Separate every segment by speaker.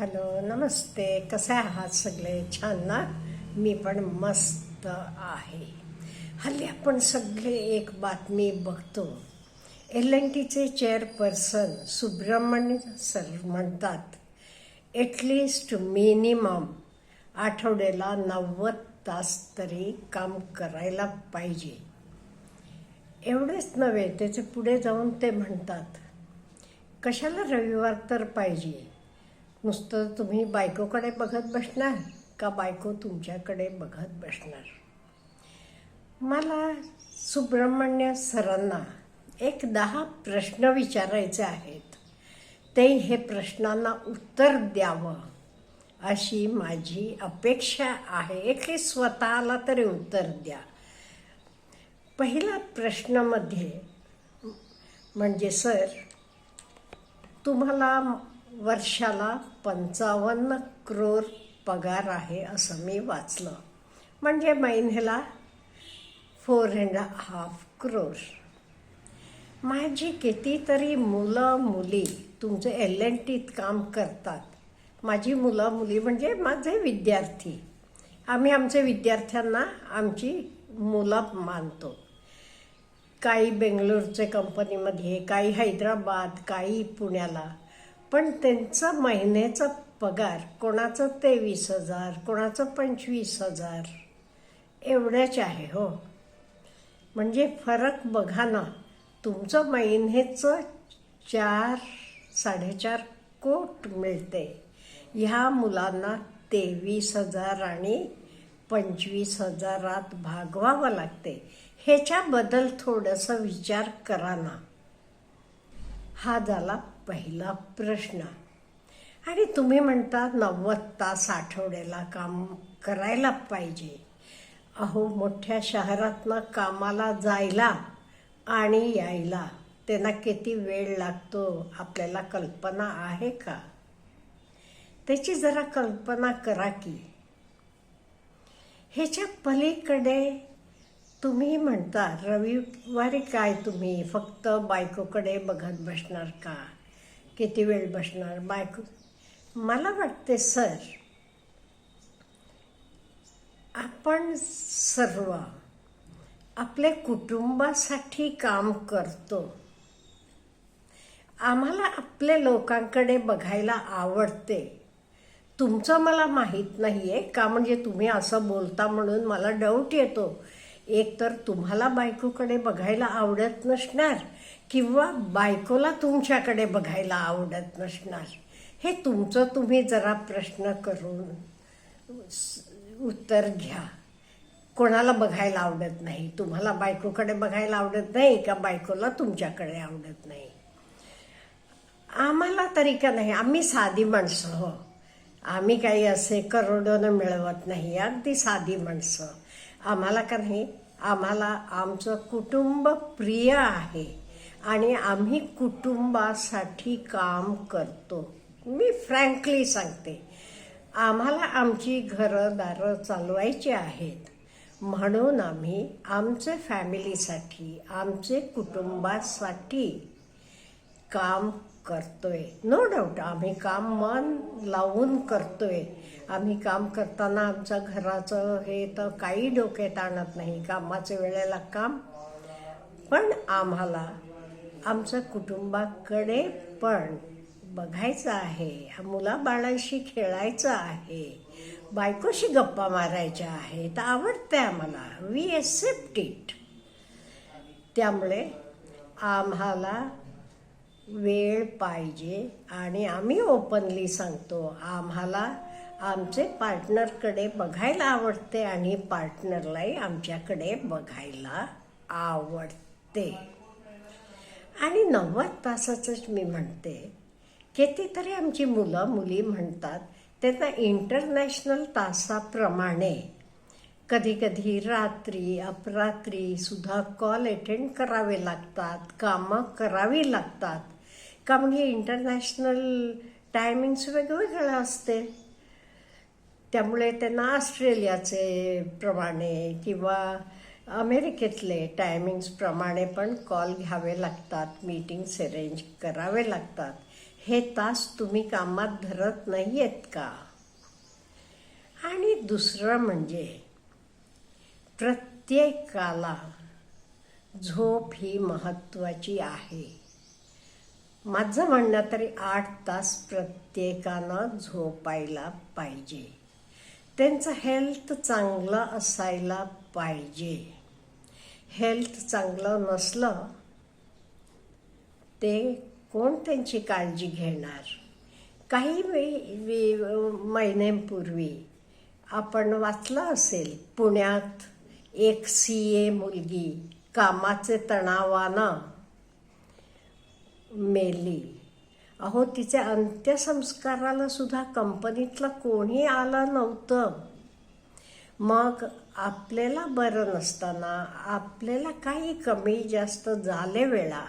Speaker 1: Hello नमस्ते. कसे आहात सगळे? छान ना? मी पण मस्त आहे. हल्ली आपण सगळे एक बातमी बघतो. एल एन टीचे चेअरपर्सन सुब्रमण्य सर म्हणतात एटलिस्ट मिनिमम आठवड्याला नव्वद तास तरी काम करायला पाहिजे. एवढेच नव्हे त्याचे पुढे जाऊन ते म्हणतात कशाला रविवार तर पाहिजे? नुसतं तुम्ही बायकोकडे बघत बसणार का बायको तुमच्याकडे बघत बसणार? मला सुब्रह्मण्य सरांना एक दहा प्रश्न विचारायचे आहेत. ते हे प्रश्नांना उत्तर द्यावं अशी माझी अपेक्षा आहे. की स्वतःला तरी उत्तर द्या. पहिला प्रश्नामध्ये म्हणजे सर तुम्हाला वर्षाला पंचावन्न क्रोर पगार आहे असं मी वाचलं. म्हणजे महिन्याला फोर अँड हाफ क्रोर माझी कितीतरी मुलं मुली तुमचे एल एन टीत काम करतात. माझी मुलं मुली म्हणजे माझे विद्यार्थी. आम्ही आमच्या विद्यार्थ्यांना आमची मुलं मानतो. काही बेंगलोरचे कंपनीमध्ये काही हैदराबाद काही पुण्याला. पण त्यांचा महिन्याचा पगार कोणाचं तेवीस हजार कोणाचं पंचवीस हजार एवढ्याच आहे हो. म्हणजे फरक बघा ना तुमचं महिन्याचं चार साडेचार कोट मिळते. ह्या मुलांना तेवीस हजार आणि पंचवीस हजारात भागवावं लागते. ह्याच्याबद्दल थोडंसं विचार करा ना. हा झाला पहिला प्रश्न. आणि तुम्ही म्हणता नव्वद तास आठवड्याला काम करायला पाहिजे. अहो मोठ्या शहरातनं कामाला जायला आणि यायला त्यांना किती वेळ लागतो? आपल्याला कल्पना आहे का? त्याची जरा कल्पना करा की. ह्याच्या पलीकडे तुम्ही म्हणता रविवारी काय तुम्ही? फक्त बायकोकडे बघत बसणार का? किती वेळ बसणार? बायको मला वाटते सर आपण सर्व आपल्या कुटुंबासाठी काम करतो. आम्हाला आपल्या लोकांकडे बघायला आवडते. तुमचं मला माहीत नाही आहे का? म्हणजे तुम्ही असं बोलता म्हणून मला डाऊट येतो. एक तर तुम्हाला बायकोकडे बघायला आवडत नसणार किंवा बायकोला तुमच्याकडे बघायला आवडत नसणार. हे तुमचं तुम्ही जरा प्रश्न करून उत्तर घ्या. कोणाला बघायला आवडत नाही? तुम्हाला बायकोकडे बघायला आवडत नाही का बायकोला तुमच्याकडे आवडत नाही? आम्हाला तरी का नाही? आम्ही साधी माणसं हो. आम्ही काही असे करोडोनं मिळवत नाही अगदी साधी माणसं. आम्हाला का नाही? आम्हाला आमचं कुटुंब प्रिय आहे आणि आम्ही कुटुंबासाठी काम करतो. मी फ्रँकली सांगते आम्हाला आमची घरं दारं चालवायची आहेत. म्हणून आम्ही आमच्या फॅमिलीसाठी आमचे कुटुंबासाठी काम करतोय. नो डाऊट आम्ही काम मन लावून करतोय. आम्ही काम करताना आमचं घराचं हे तर काही डोक्यात आणत नाही कामाच्या वेळेला काम. पण आम्हाला आमच्या कुटुंबाकडे पण बघायचं आहे मुलाबाळांशी खेळायचं आहे बायकोशी गप्पा मारायच्या आहेत आवडते आम्हाला. वी एक्सेप्ट इट त्यामुळे आम्हाला वेळ पाहिजे आणि आम्ही ओपनली सांगतो आम्हाला आमचे पार्टनरकडे बघायला आवडते आणि पार्टनरलाही आमच्याकडे बघायला आवडते. आणि नव्वद तासाचंच मी म्हणते कितीतरी आमची मुलं मुली म्हणतात त्यांना इंटरनॅशनल तासाप्रमाणे कधी कधी रात्री अपरात्री सुद्धा कॉल अटेंड करावे लागतात कामं करावी लागतात. का म्हणजे इंटरनॅशनल टायमिंग्स वेगवेगळं असते त्यामुळे त्यांना ऑस्ट्रेलियाचे प्रमाणे किंवा अमेरिकेतले टायमिंग्सप्रमाणे पण कॉल घ्यावे लागतात मीटिंग्स अरेंज करावे लागतात. हे तास तुम्ही कामात धरत नाही आहेत का? आणि दुसरं म्हणजे प्रत्येकाला झोप ही महत्त्वाची आहे. माझं म्हणणं तरी आठ तास प्रत्येकानं झोपायला पाहिजे. त्यांचं हेल्थ चांगलं असायला पाहिजे. हेल्थ चांगलं नसलं ते कोण त्यांची काळजी घेणार? काही वे- वे- महिन्यांपूर्वी आपण वाचलं असेल पुण्यात एक सी ए मुलगी कामाचे तणावानं मेली. अहो तिच्या अंत्यसंस्काराला सुद्धा कंपनीतलं कोणी आलं नव्हतं. मग आपल्याला बरं नसताना आपल्याला काही कमी जास्त झाले वेळा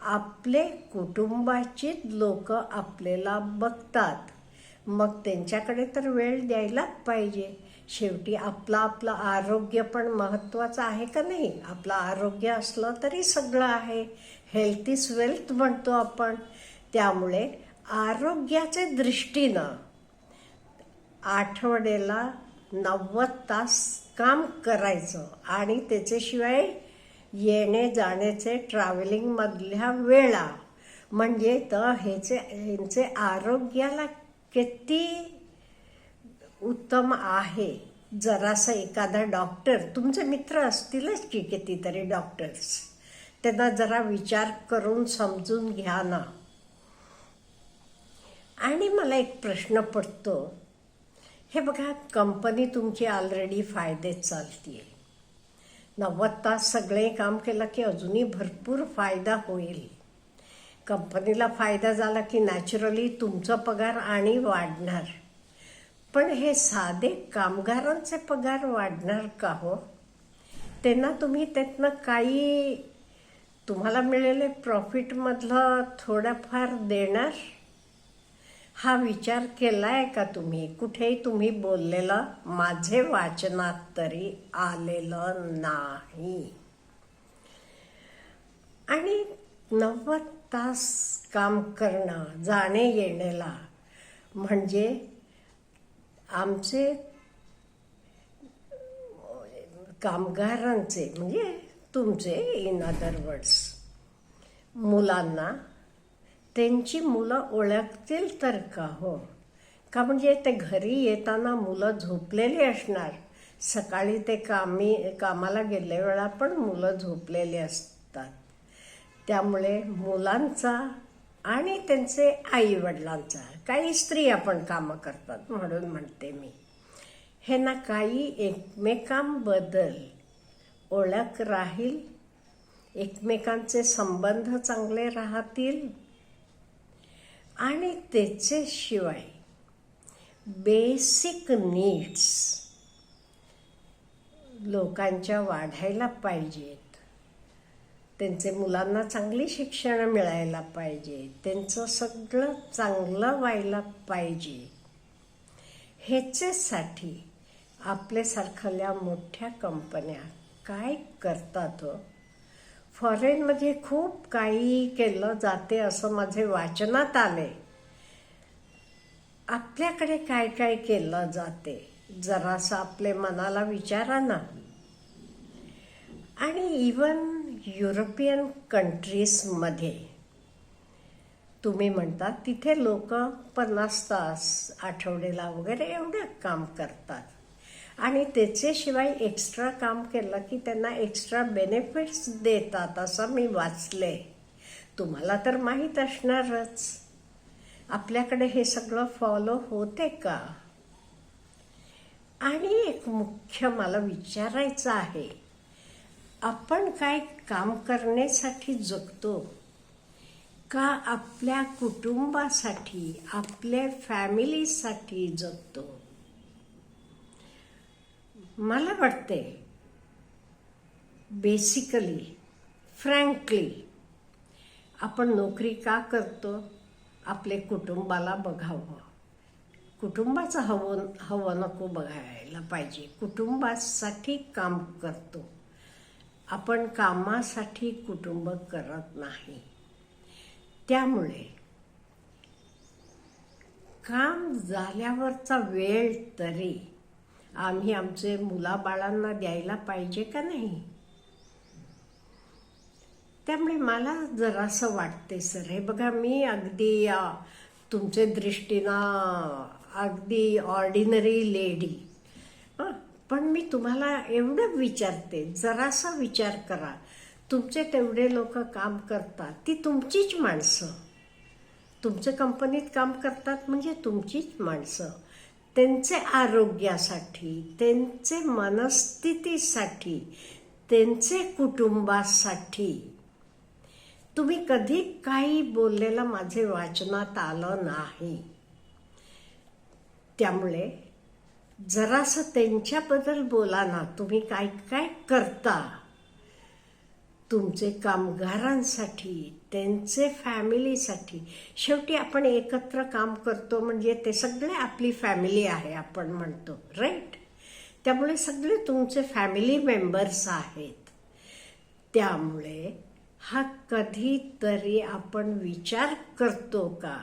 Speaker 1: आपले कुटुंबाची लोक आपल्याला बघतात. मग त्यांच्याकडे तर वेळ द्यायलाच पाहिजे. शेवटी आपलं आपलं आरोग्य पण महत्त्वाचं आहे का नाही? आपलं आरोग्य असलं तरी सगळं आहे. हेल्थ इज वेल्थ म्हणतो आपण. त्यामुळे आरोग्याच्या दृष्टीनं आठवड्याला नव्वद तास काम करायचं आणि त्याच्याशिवाय येणे जाण्याचे ट्रॅव्हलिंगमधल्या वेळा. म्हणजे तर ह्याचे ह्यांचे आरोग्याला किती उत्तम आहे. जरासं एखादा डॉक्टर तुमचे मित्र असतीलच की कितीतरी डॉक्टर्स त्यांना जरा विचार करून समजून घ्या ना. आणि मला एक प्रश्न पडतो. हे बघा कंपनी तुमची ऑलरेडी फायदेच चालती आहे नव्वद तास सगळे काम केलं की अजूनही भरपूर फायदा होईल. कंपनीला फायदा झाला की नॅचरली तुमचा पगार आणि वाढणार. पण हे साधे कामगारांचे पगार वाढणार का हो? त्यांना तुम्ही त्यातनं काही तुम्हाला मिळेले प्रॉफिटमधलं थोडंफार देणार? हा विचार केला आहे का तुम्ही? कुठेही तुम्ही बोललेलं माझे वाचनात तरी आलेलं नाही. आणि नव्वद तास काम करणं जाणे येण्याला म्हणजे आमचे कामगारांचे म्हणजे तुमचे इन अदर वर्ड्स मुलांना त्यांची मुलं ओळखतील तर का हो? का म्हणजे ते घरी येताना मुलं झोपलेली असणार? सकाळी ते कामी कामाला गेल्या वेळा पण मुलं झोपलेली असतात. त्यामुळे मुलांचा आणि त्यांचे आईवडिलांचा काही स्त्रिया पण कामं करतात म्हणून म्हणते मी. हे ना काही एकमेकांबद्दल ओळख राहील? एकमेकांचे संबंध चांगले राहतील? आणि त्याच्याशिवाय बेसिक नीड्स लोकांच्या वाढायला पाहिजेत. त्यांचे मुलांना चांगली शिक्षण मिळायला पाहिजे. त्यांचं सगळं चांगलं व्हायला पाहिजे. ह्याच्यासाठी आपल्यासारखल्या मोठ्या कंपन्या काय करतात हो? फॉरेनमध्ये खूप काही केलं जाते असं माझे वाचनात आले. आपल्याकडे काय काय केलं जाते जरासं आपल्या मनाला विचारा ना. आणि इवन युरोपियन कंट्रीजमध्ये तुम्ही म्हणता तिथे लोक पन्नास तास आठवडेला वगैरे एवढं काम करतात. आणि त्याच्याशिवाय एक्स्ट्रा काम केलं की त्यांना एक्स्ट्रा बेनिफिट्स देतात असं मी वाचले तुम्हाला तर माहीत असणारच. आपल्याकडे हे सगळं फॉलो होते का? आणि एक मुख्य मला विचारायचं आहे आपण काय काम करण्यासाठी जगतो? का आपल्या कुटुंबासाठी आपल्या फॅमिलीसाठी जगतो? मला वाटते बेसिकली फ्रँकली आपण नोकरी का करतो? आपले कुटुंबाला बघावं. कुटुंबाचं हवं हवं नको बघायला पाहिजे. कुटुंबासाठी काम करतो. आपण कामासाठी कुटुंब करत नाही. त्यामुळे काम झाल्यावरचा वेळ तरी आम्ही आमचे मुलाबाळांना द्यायला पाहिजे का नाही? त्यामुळे मला जरासं वाटते सर. हे बघा मी अगदी अ, तुमचे दृष्टीनं अगदी ऑर्डिनरी लेडी पण मी तुम्हाला एवढं विचारते जरासा विचार करा. तुमचे तेवढे लोक काम करतात ती तुमचीच माणसं. तुमच्या कंपनीत काम करतात म्हणजे तुमचीच माणसं. त्यांचे आरोग्यासाठी त्यांचे मनस्थितीसाठी त्यांचे कुटुंबासाठी. तुम्ही कधी काही बोललेलं माझे वाचनात आलं नाही. त्यामुळे जरासं त्यांच्याबद्दल बोला ना तुम्ही काय काय करता? तुमचे कामगारांसाठी त्यांचे फॅमिलीसाठी शेवटी आपण एकत्र काम करतो म्हणजे ते सगळे आपली फॅमिली आहे आपण म्हणतो राईट त्यामुळे सगळे तुमचे फॅमिली मेंबर्स आहेत. त्यामुळे हा कधीतरी आपण विचार करतो का?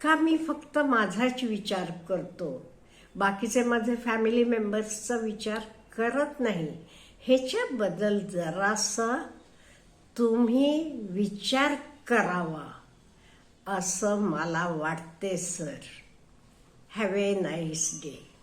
Speaker 1: का मी फक्त माझाच विचार करतो? बाकीचे माझे फॅमिली मेंबर्सचा विचार करत नाही. ह्याच्याबद्दल जरासा तुम्ही विचार करावा असं मला वाटते sir. Have a nice day.